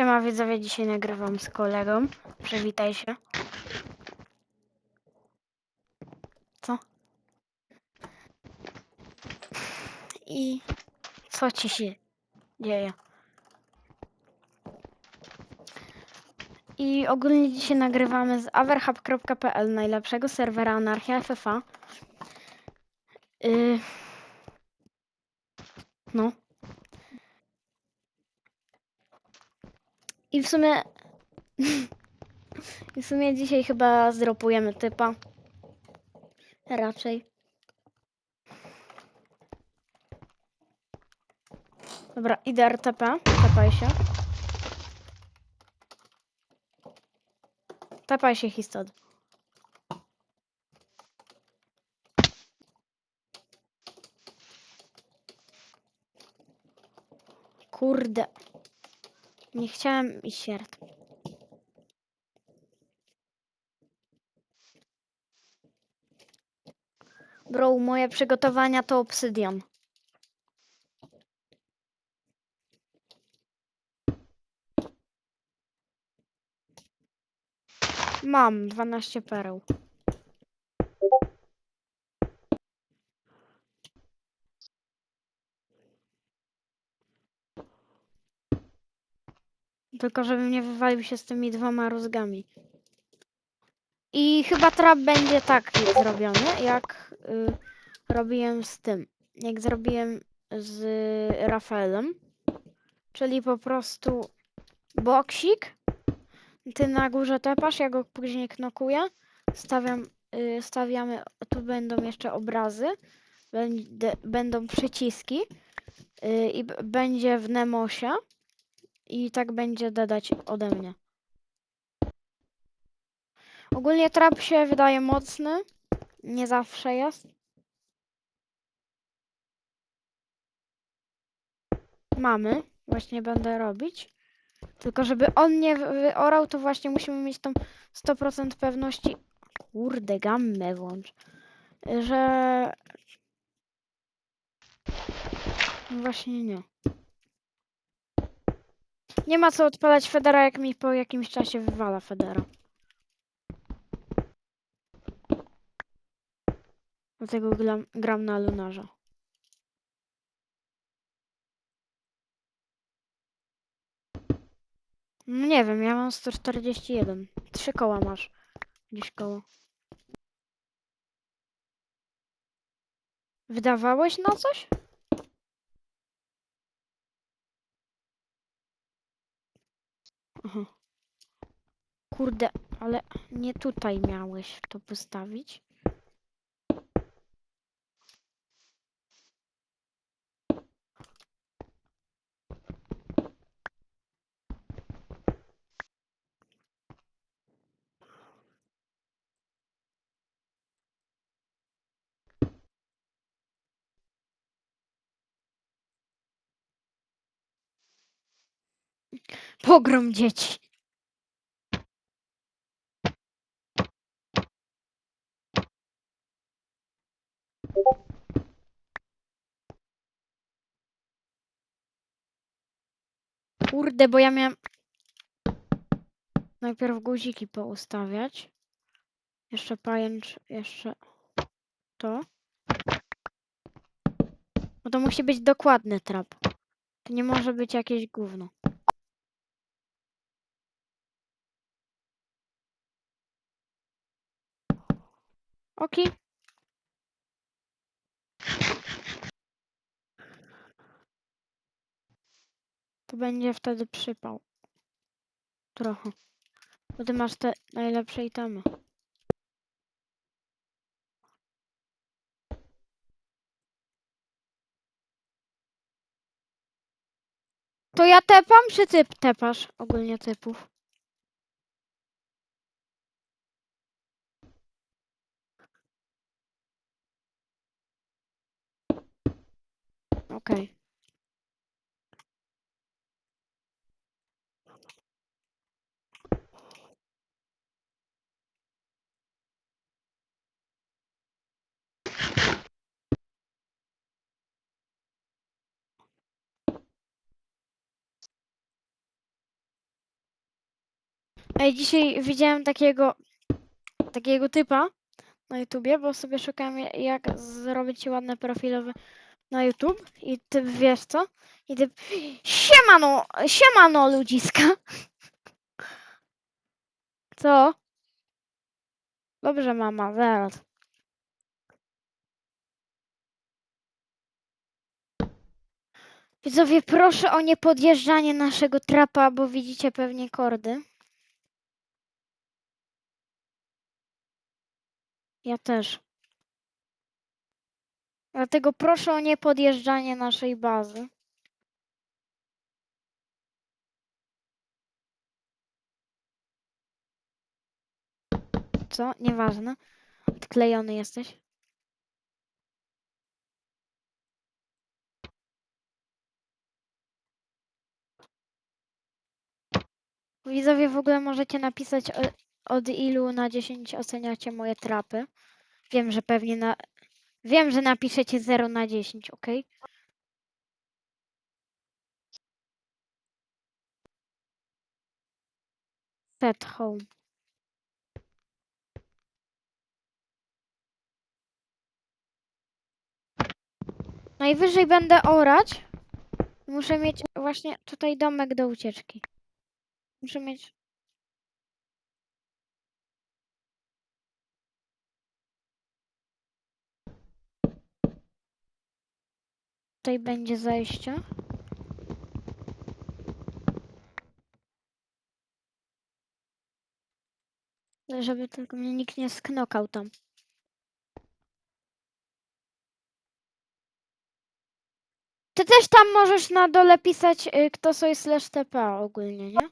Siema widzowie, dzisiaj nagrywam z kolegą. Przywitaj się. Co? I co ci się dzieje? I ogólnie dzisiaj nagrywamy z averhub.pl, najlepszego serwera Anarchia FFA. Y... No. I w sumie... I w sumie dzisiaj chyba zdropujemy typa. Raczej. Dobra, idę RTP. Tepaj się. Tepaj się, Histod. Kurde. Nie chciałem iść siert. Bro, moje przygotowania to obsydian. Mam 12 pereł. Tylko żebym nie wywalił się z tymi dwoma rózgami. I chyba trap będzie tak zrobiony, jak y, robiłem z tym. Jak zrobiłem z Rafaelem. Czyli po prostu boksik. Ty na górze tepasz, ja go później knokuję. Stawiam, y, stawiamy, tu będą jeszcze obrazy. Będą przyciski. y, I będzie w Nemosie. I tak będzie dodać ode mnie. Ogólnie trap się wydaje mocny. Nie zawsze jest. Mamy. Właśnie będę robić. Tylko żeby on nie wy- wyorał, to właśnie musimy mieć tą 100% pewności. Kurde, gammę włącz. Że... No Właśnie nie. Nie ma co odpalać Federa, jak mi po jakimś czasie wywala Federa. Dlatego gram, gram na Lunarze. No nie wiem, ja mam 141. Trzy koła masz. Gdzieś koło. Wydawałeś na coś? Aha. Kurde, ale nie tutaj miałeś to postawić. Pogrom dzieci. Kurde, bo ja miałem najpierw guziki poustawiać. Jeszcze pajęcz, jeszcze to. Bo to musi być dokładny trap. To nie może być jakieś gówno. Oki. To będzie wtedy przypał. Trochę. Bo ty masz te najlepsze itemy. To ja tepam, czy ty tepasz ogólnie typów? Okej. Ej, dzisiaj widziałem takiego, takiego typa na YouTubie, bo sobie szukałem ja- jak zrobić ładne profilowe na YouTube i ty wiesz co? I typ siemano, siemano ludziska. Co? Dobrze mama, zaraz. Widzowie, proszę o niepodjeżdżanie naszego trapa, bo widzicie pewnie kordy. Ja też. Dlatego proszę o niepodjeżdżanie naszej bazy. Co? Nieważne. Odklejony jesteś. Widzowie, w ogóle możecie napisać o, od ilu na 10 oceniacie moje trapy. Wiem, że pewnie na... Wiem, że napiszecie 0 na 10, ok? Set home. Najwyżej będę orać. Muszę mieć właśnie tutaj domek do ucieczki. Muszę mieć... Tutaj będzie zejście. Żeby tylko mnie nikt nie sknokał tam. Ty też tam możesz na dole pisać, y, kto sobie slash ogólnie, nie?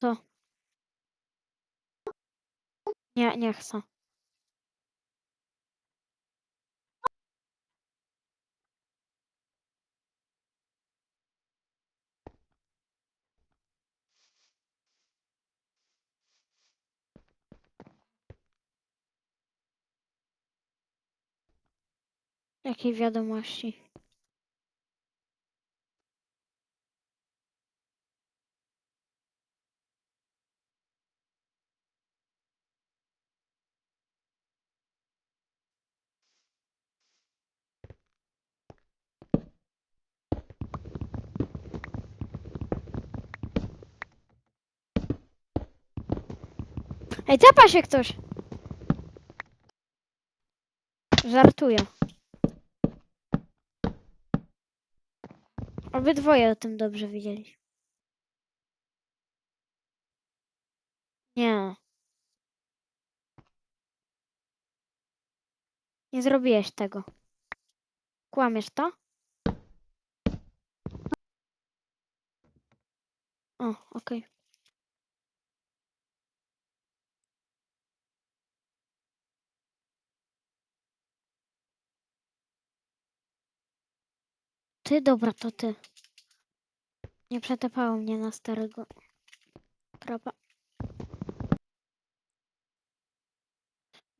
Co? Nie, nie chcę. Jakiej wiadomości? Ej, tapa się ktoś! Żartuję. Obydwoje o tym dobrze wiedzieli. Nie. Nie zrobiłeś tego. Kłamiesz to? O, okej. Ty, dobra, to ty. Nie przetepało mnie na starego trapa.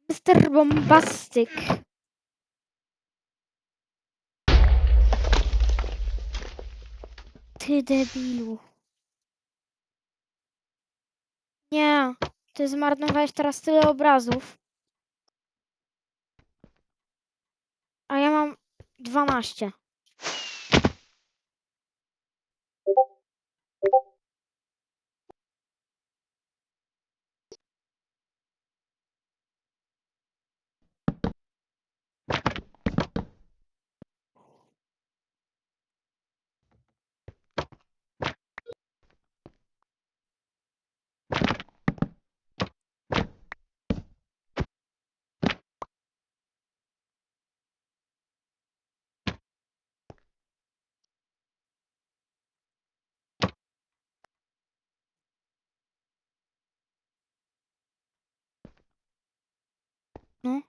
Mr. Bombastic. Ty debilu. Nie, ty zmarnowałeś teraz tyle obrazów. A ja mam 12. No.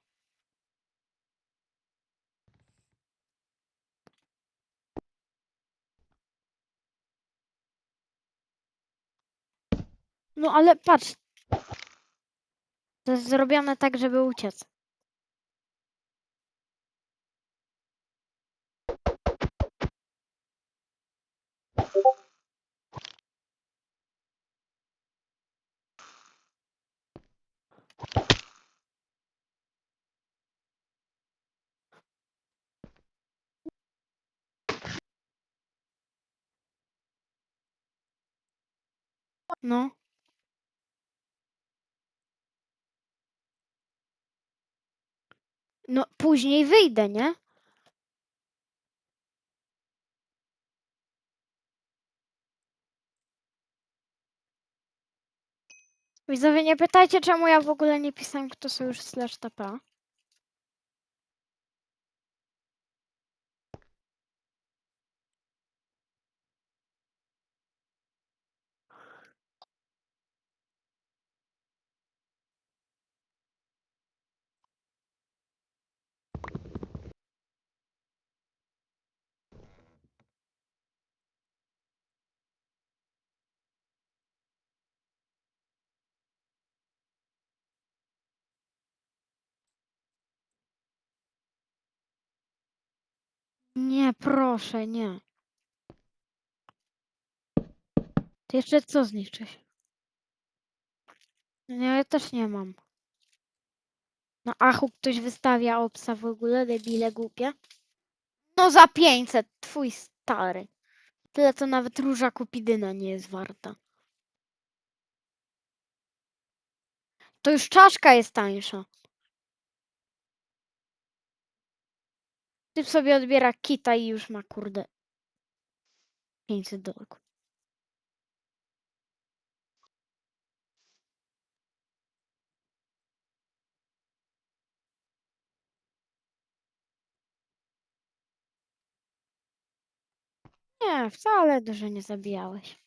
No ale patrz. To jest zrobione tak, żeby uciec. No. No, później wyjdę, nie? Widzowie, nie pytajcie, czemu ja w ogóle nie pisałem, kto sojusz slash tapa. Nie, proszę, nie. Ty jeszcze co zniszczysz? Nie, ja też nie mam. No achu ktoś wystawia obsa w ogóle, debile głupie. No za 500, twój stary. Tyle co nawet róża kupidyna nie jest warta. To już czaszka jest tańsza. Typ sobie odbiera kita i już ma kurde 500 dolarów. Nie, wcale dużo nie zabijałeś.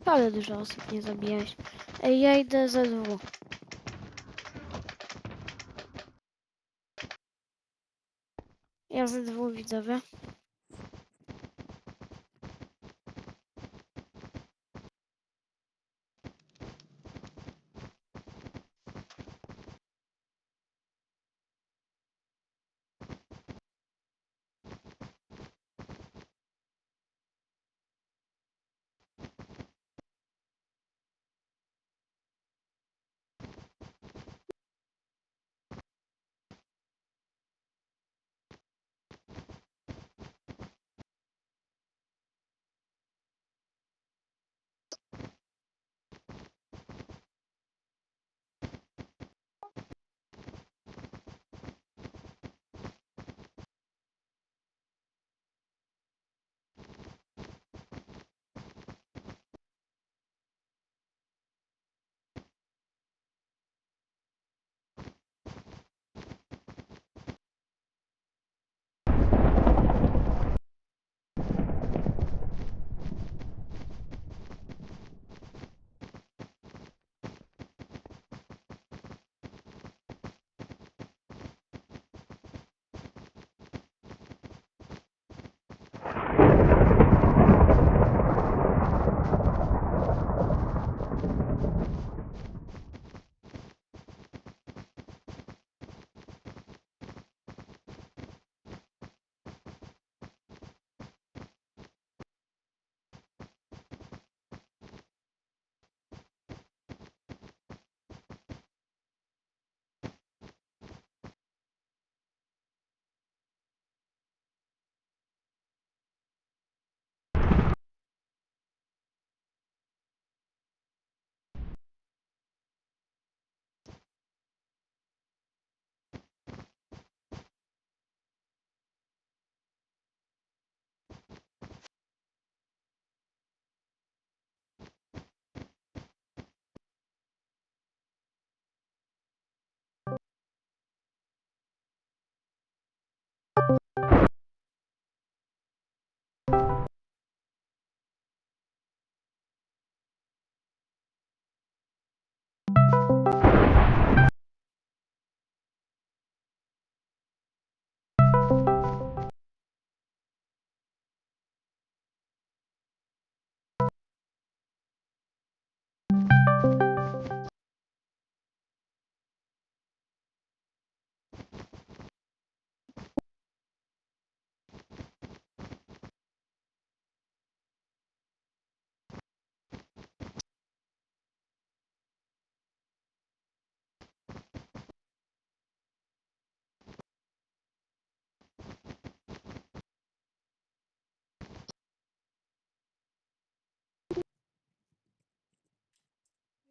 Wcale dużo osób nie zabijałeś. Ej, ja idę ze dwóch. Ja ze dwóch widzowie.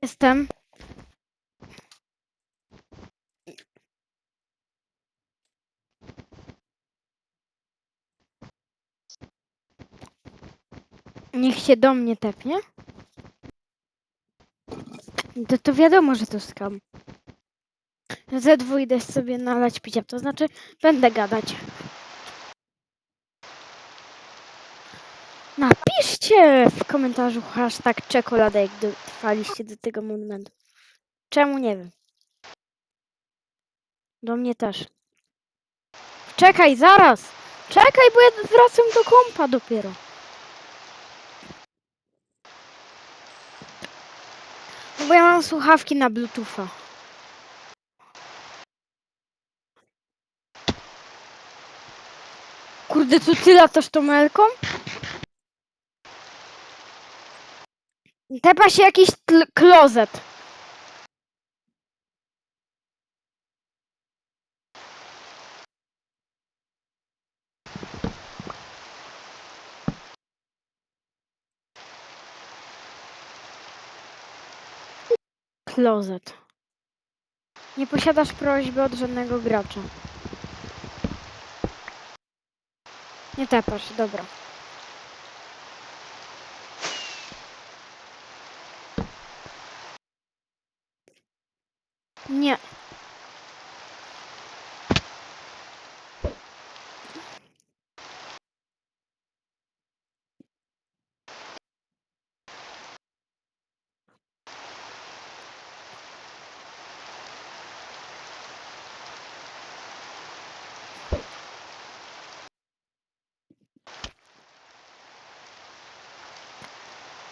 Jestem. Niech się do mnie tepnie. To, to wiadomo, że to skam. Ze dwóch idę sobie nalać picia, to znaczy będę gadać. Napiszcie w komentarzu hashtag czekolada, jak dotrwaliście do tego momentu. Czemu nie wiem. Do mnie też. Czekaj, zaraz! Czekaj, bo ja wracam do kompa dopiero. No bo ja mam słuchawki na bluetootha. Kurde, co ty latasz tą melką? Tepa się jakiś klozet. Klozet. Nie posiadasz prośby od żadnego gracza. Nie tepasz, dobra. Nie.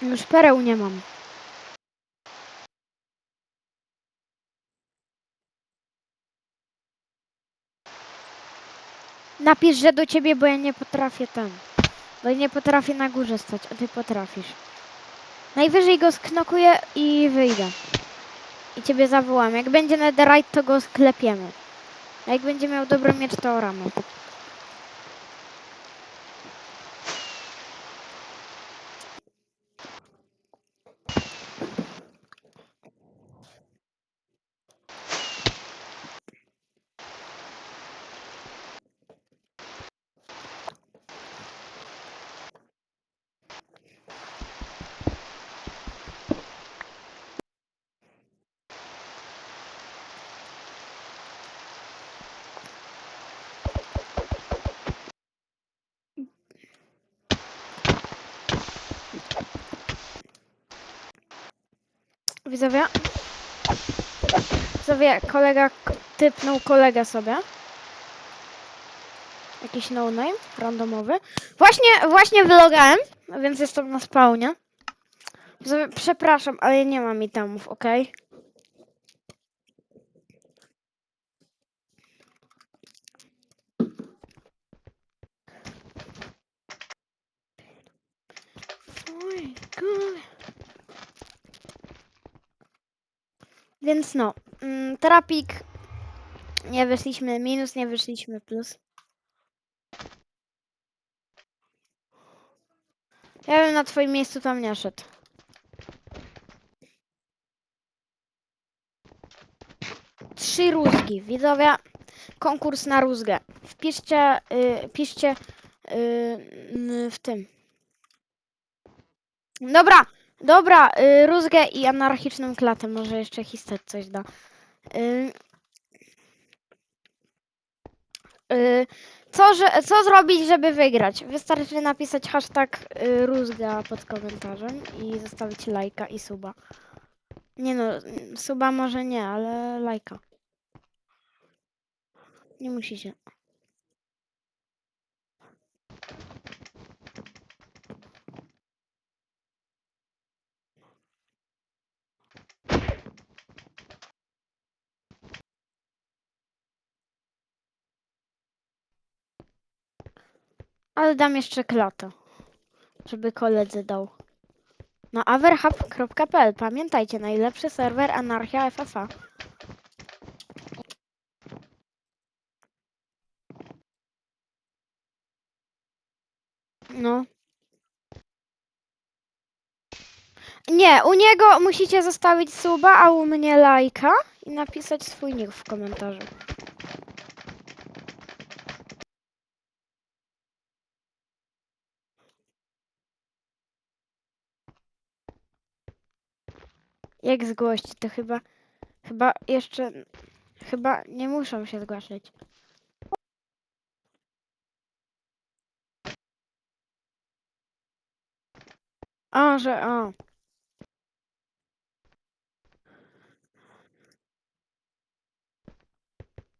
Już pereł nie mam. Napisz, że do ciebie, bo ja nie potrafię ten. Bo ja nie potrafię na górze stać, a ty potrafisz. Najwyżej go sknokuję i wyjdę. I ciebie zawołam. Jak będzie netherite, to go sklepiemy. A jak będzie miał dobry miecz, to ramę. Widzowie? Widzowie, kolega typnął kolegę sobie. Jakiś no-name, randomowy. Właśnie, właśnie vlogałem, więc jestem na spawnie. Przepraszam, ale nie mam itemów, kurde. Więc no, mm, trapik nie wyszliśmy minus, nie wyszliśmy plus. Ja bym na twoim miejscu tam nie szedł. Trzy rózgi, widzowie. Konkurs na rózgę. Wpiszcie, y, piszcie y, w tym. Dobra, dobra, y, rózgę i anarchiczną klatę. Może jeszcze histet coś da. Y, y, co, że, co zrobić, żeby wygrać? Wystarczy napisać hashtag y, rózga pod komentarzem i zostawić lajka i suba. Nie no, suba może nie, ale lajka. Nie musicie. Ale dam jeszcze klatę, żeby koledzy dał. Na averhub.pl. Pamiętajcie, najlepszy serwer Anarchia FFA. No. Nie, u niego musicie zostawić suba, a u mnie lajka i napisać swój nick w komentarzu. Jak zgłosić? To chyba, chyba jeszcze, chyba nie muszą się zgłaszać. O, że o.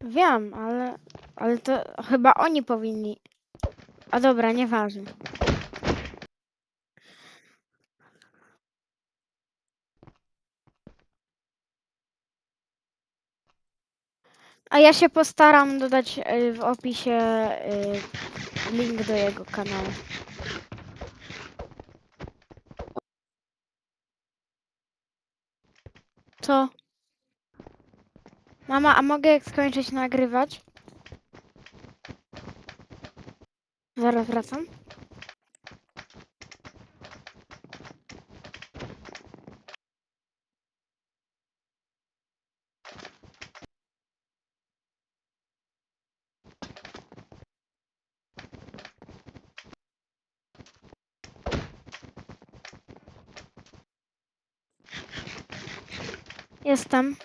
Wiem, ale, ale to chyba oni powinni. A dobra, nieważne. A ja się postaram dodać y, w opisie y, link do jego kanału. Co? Mama, a mogę skończyć nagrywać? Zaraz wracam. Jestem.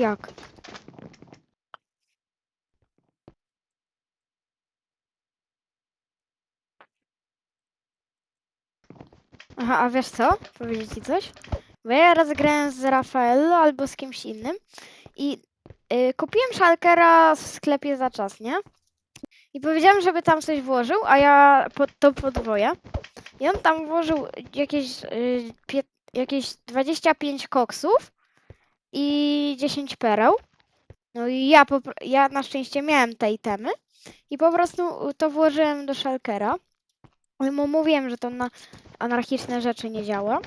Jak? Aha, a wiesz co? Powiedzieć ci coś? Bo ja raz grałem z Rafaello albo z kimś innym i y, kupiłem szalkera w sklepie za czas, nie? I powiedziałem, żeby tam coś włożył, a ja to podwoję. I on tam włożył jakieś, y, pie, jakieś 25 koksów i 10 pereł. No i ja, ja na szczęście miałem te itemy i po prostu to włożyłem do szalkera. I mu mówiłem, że to na anarchiczne rzeczy nie działa.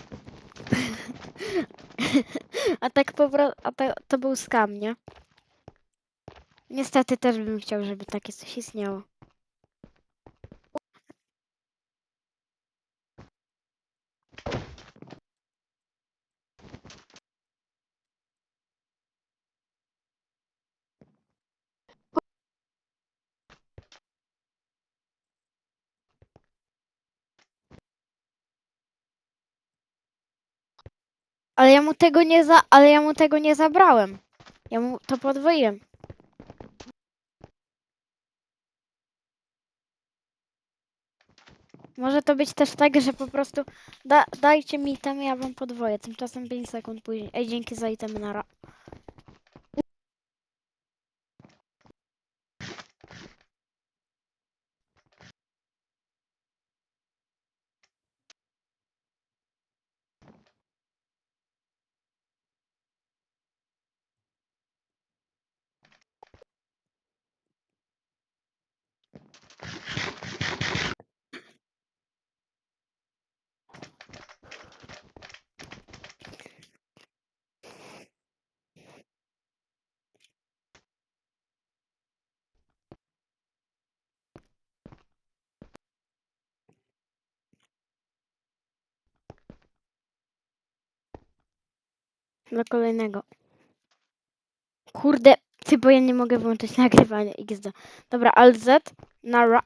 a tak po a to, to był skam, nie? Niestety też bym chciał, żeby takie coś istniało. Ja mu tego nie za, ale ja mu tego nie zabrałem. Ja mu to podwoiłem. Może to być też tak, że po prostu da, dajcie mi itemy, ja wam podwoję. Tymczasem 5 sekund później. Ej, dzięki za itemy na Do kolejnego. Kurde, ty, bo ja nie mogę włączyć nagrywania XD. Dobra, Alt Z, na ra.